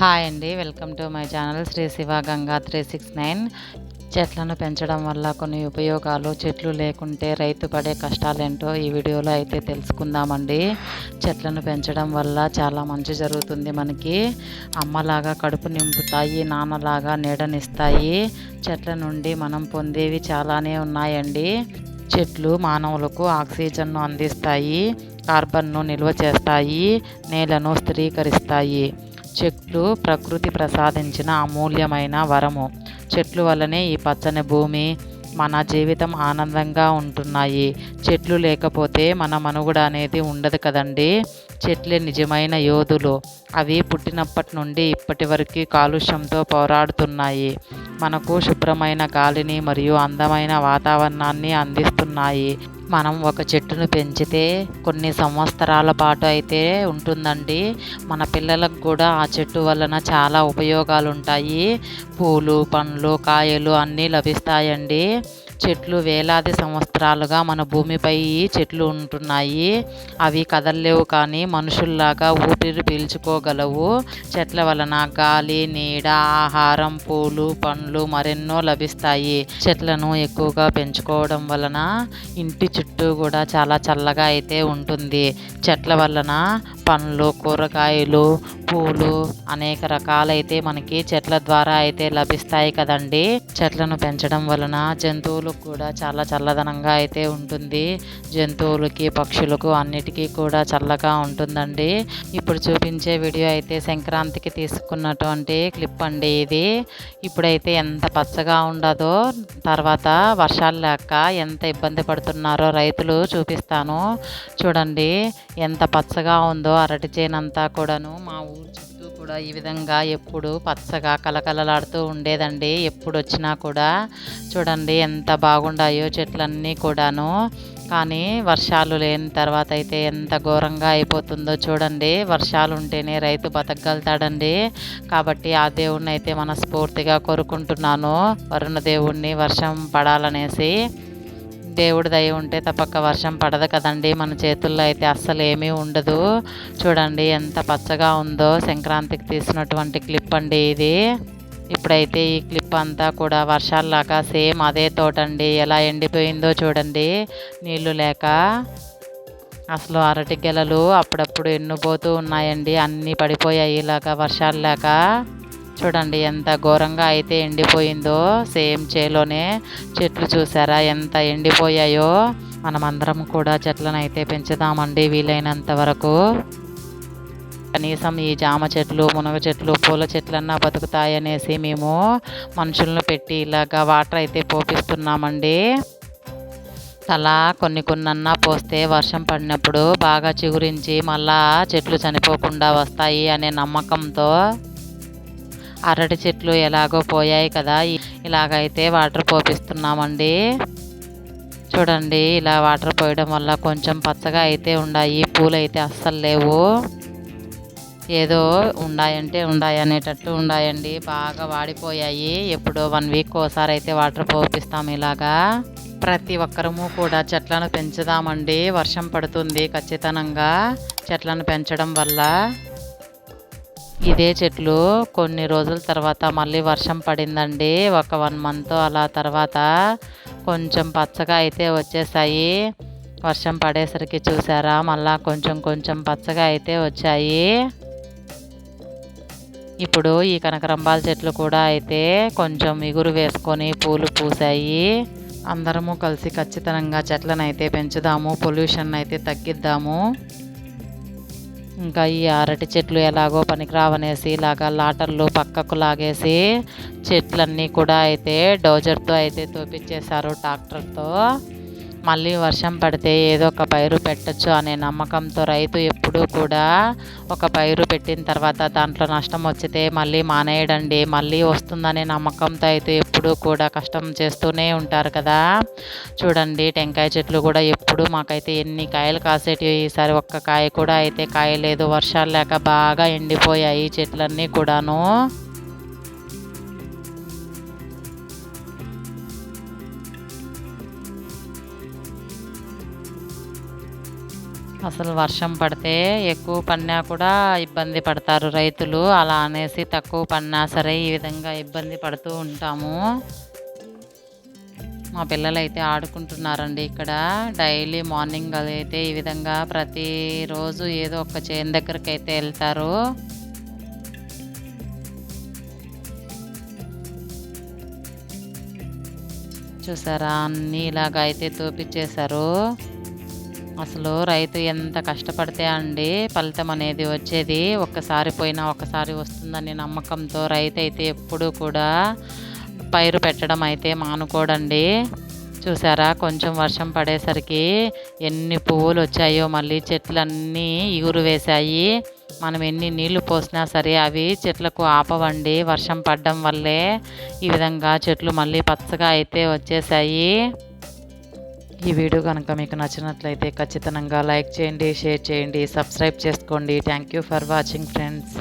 Hi అండి welcome to my channel Shri Shiva Ganga three six nine. చెట్లను పెంచడం వల్ల కొన్ని ఉపయోగాలు చెట్లు లేకుంటే రైతు పడే కష్టాలేంటో ఈ వీడియోలో అయితే తెలుసుకుందామండి. చెట్లను పెంచడం వల్ల చాలా మంచి జరుగుతుంది మనకి. అమ్మలాగా కడుపు నింపుతాయి నాన్నలాగా నీడనిస్తాయి. చెట్ల నుండి మనం పొందేవి చాలానే ఉన్నాయండి. చెట్లు మానవులకు ఆక్సిజన్ను అందిస్తాయి కార్బన్ను నిల్వ చేస్తాయి నేలను స్థిరీకరిస్తాయి. చెట్లు ప్రకృతి ప్రసాదించిన అమూల్యమైన వరము. చెట్లు వల్లనే ఈ పచ్చని భూమి మన జీవితం ఆనందంగా ఉంటున్నాయి. చెట్లు లేకపోతే మన మనుగడ అనేది ఉండదు కదండి. చెట్లే నిజమైన యోధులు. అవి పుట్టినప్పటి నుండి ఇప్పటి వరకు కాలుష్యంతో పోరాడుతున్నాయి. మనకు శుభ్రమైన గాలిని మరియు అందమైన వాతావరణాన్ని అందిస్తున్నాయి. మనం ఒక చెట్టును పెంచితే కొన్ని సంవత్సరాల పాటు అయితే ఉంటుందండి. మన పిల్లలకు కూడా ఆ చెట్టు వలన చాలా ఉపయోగాలు ఉంటాయి పూలు పండ్లు కాయలు అన్నీ లభిస్తాయండి. చెట్లు వేలాది సంవత్సరాలుగా మన భూమిపై చెట్లు ఉంటున్నాయి. అవి కదలలేవు కానీ మనుషుల్లాగా ఊపిరి పీల్చుకోగలవు. చెట్ల వలన గాలి నీడ ఆహారం పూలు పండ్లు మరెన్నో లభిస్తాయి. చెట్లను ఎక్కువగా పెంచుకోవడం వలన ఇంటి చుట్టూ కూడా చాలా చల్లగా అయితే ఉంటుంది. చెట్ల వలన పండ్లు కూరగాయలు పూలు అనేక రకాలైతే మనకి చెట్ల ద్వారా అయితే లభిస్తాయి కదండి. చెట్లను పెంచడం వలన జంతువులకు కూడా చాలా చల్లదనంగా అయితే ఉంటుంది. జంతువులకి పక్షులకు అన్నిటికీ కూడా చల్లగా ఉంటుందండి. ఇప్పుడు చూపించే వీడియో అయితే సంక్రాంతికి తీసుకున్నటువంటి క్లిప్ అండి ఇది. ఇప్పుడైతే ఎంత పచ్చగా ఉండదో తర్వాత వర్షాలు లేక ఎంత ఇబ్బంది పడుతున్నారో రైతులు చూపిస్తాను. చూడండి ఎంత పచ్చగా ఉందో అరటి చేనంతా కూడాను మా ఊరు చుట్టూ కూడా ఈ విధంగా ఎప్పుడు పచ్చగా కలకలలాడుతూ ఉండేదండి. ఎప్పుడు వచ్చినా కూడా చూడండి ఎంత బాగుండాయో చెట్లన్నీ కూడాను. కానీ వర్షాలు లేని తర్వాత అయితే ఎంత ఘోరంగా అయిపోతుందో చూడండి. వర్షాలు ఉంటేనే రైతు బతకగలుగుతాడండి. కాబట్టి ఆ దేవుణ్ణి అయితే మనస్ఫూర్తిగా కోరుకుంటున్నాను. వరుణ దేవుణ్ణి వర్షం పడాలనేసి దేవుడి దయ ఉంటే తప్పక వర్షం పడదు కదండి. మన చేతుల్లో అయితే అస్సలు ఏమీ ఉండదు. చూడండి ఎంత పచ్చగా ఉందో సంక్రాంతికి తీసినటువంటి క్లిప్ అండి ఇది. ఇప్పుడైతే ఈ క్లిప్ అంతా కూడా వర్షాల్లాగా సేమ్ అదే తోట అండి ఎలా ఎండిపోయిందో చూడండి. నీళ్ళు లేక అసలు అరటి గెలలు అప్పుడప్పుడు ఎన్నుపోతూ ఉన్నాయండి. అన్నీ పడిపోయాయి ఇలాగా వర్షాలు లేక చూడండి ఎంత ఘోరంగా అయితే ఎండిపోయిందో సేమ్ చేలోనే చెట్లు చూసారా? ఎంత ఎండిపోయాయో? మనమందరం కూడా చెట్లను అయితే పెంచుదామండి వీలైనంత వరకు. కనీసం ఈ జామ చెట్లు మునగ చెట్లు పూల చెట్లన్నా బతుకుతాయనేసి మేము మనుషులను పెట్టి ఇలాగా వాటర్ అయితే పోపిస్తున్నామండి. అలా కొన్ని కొన్నన్నా పోస్తే వర్షం పడినప్పుడు బాగా చిగురించి మళ్ళా చెట్లు చనిపోకుండా వస్తాయి అనే నమ్మకంతో అరటి చెట్లు ఎలాగో పోయాయి కదా. ఇలాగైతే వాటర్ పోపిస్తున్నామండి. చూడండి ఇలా వాటర్ పోయడం వల్ల కొంచెం పచ్చగా అయితే ఉన్నాయి పూలు అయితే అస్సలు లేవు. ఏదో ఉండాయంటే ఉండాయి అనేటట్టు ఉండాయండి. బాగా వాడిపోయాయి. ఎప్పుడో వన్ వీక్ ఒకసారి అయితే వాటర్ పోపిస్తాం ఇలాగా. ప్రతి ఒక్కరము కూడా చెట్లను పెంచుదామండి. వర్షం పడుతుంది ఖచ్చితంగా. చెట్లను పెంచడం వల్ల ఇదే చెట్లు. కొన్ని రోజుల తర్వాత మళ్ళీ వర్షం పడిందండి. ఒక వన్ మంత్ అలా తర్వాత కొంచెం పచ్చగా అయితే వచ్చేసాయి. వర్షం పడేసరికి చూసారా? మళ్ళా కొంచెం కొంచెం పచ్చగా అయితే వచ్చాయి. ఇప్పుడు ఈ కనకరంబాల చెట్లు కూడా అయితే కొంచెం ఇగురు వేసుకొని పూలు పూసాయి అందరము కలిసి ఖచ్చితంగా చెట్లను అయితే పెంచుదాము పొల్యూషన్ అయితే తగ్గిద్దాము. ఇంకా ఈ అరటి చెట్లు ఎలాగో పనికిరావనేసి ఇలాగ లాటర్లు పక్కకు లాగేసి చెట్లన్నీ కూడా అయితే డోజర్తో అయితే తోపించేశారు ట్రాక్టర్తో మళ్ళీ వర్షం పడితే ఏదో ఒక పైరు పెట్టచ్చు అనే నమ్మకంతో రైతు ఎప్పుడూ కూడా ఒక పైరు పెట్టిన తర్వాత దాంట్లో నష్టం వచ్చితే మళ్ళీ మానేయడండి మళ్ళీ వస్తుందనే నమ్మకంతో అయితే ఎప్పుడూ కూడా కష్టం చేస్తూనే ఉంటారు కదా. చూడండి టెంకాయ చెట్లు కూడా ఎప్పుడు మాకైతే ఎన్ని కాయలు కాసేటివి ఈసారి ఒక్క కాయ కూడా అయితే కాయలేదు. వర్షాలు లేక బాగా ఎండిపోయాయి చెట్లన్నీ కూడాను. అసలు వర్షం పడితే ఎక్కువ పన్నా కూడా ఇబ్బంది పడతారు రైతులు. అలా అనేసి తక్కువ పన్నా సరే ఈ విధంగా ఇబ్బంది పడుతూ ఉంటాము. మా పిల్లలు అయితే ఆడుకుంటున్నారండి ఇక్కడ. డైలీ మార్నింగ్ అయితే ఈ విధంగా ప్రతిరోజు ఏదో ఒక చేను దగ్గరికి అయితే వెళ్తారు. చూసారా? అన్నీ ఇలాగ అయితే తోపిచ్చేశారు. అసలు రైతు ఎంత కష్టపడితే అండి ఫలితం అనేది వచ్చేది. ఒక్కసారి పోయినా ఒక్కసారి వస్తుందనే నమ్మకంతో రైతు అయితే ఎప్పుడూ కూడా పైరు పెట్టడం అయితే మానుకోడండి. చూసారా? కొంచెం వర్షం పడేసరికి ఎన్ని పువ్వులు వచ్చాయో మళ్ళీ చెట్లన్నీ ఇగురు వేశాయి. మనం ఎన్ని నీళ్ళు పోసినా సరే అవి చెట్లకు ఆపవండి. వర్షం పడడం వల్లే ఈ విధంగా చెట్లు మళ్ళీ పచ్చగా అయితే వచ్చేసాయి ఈ వీడియో కనుక మీకు నచ్చినట్లయితే ఖచ్చితంగా లైక్ చేయండి షేర్ చేయండి సబ్స్క్రైబ్ చేసుకోండి. Thank you for watching friends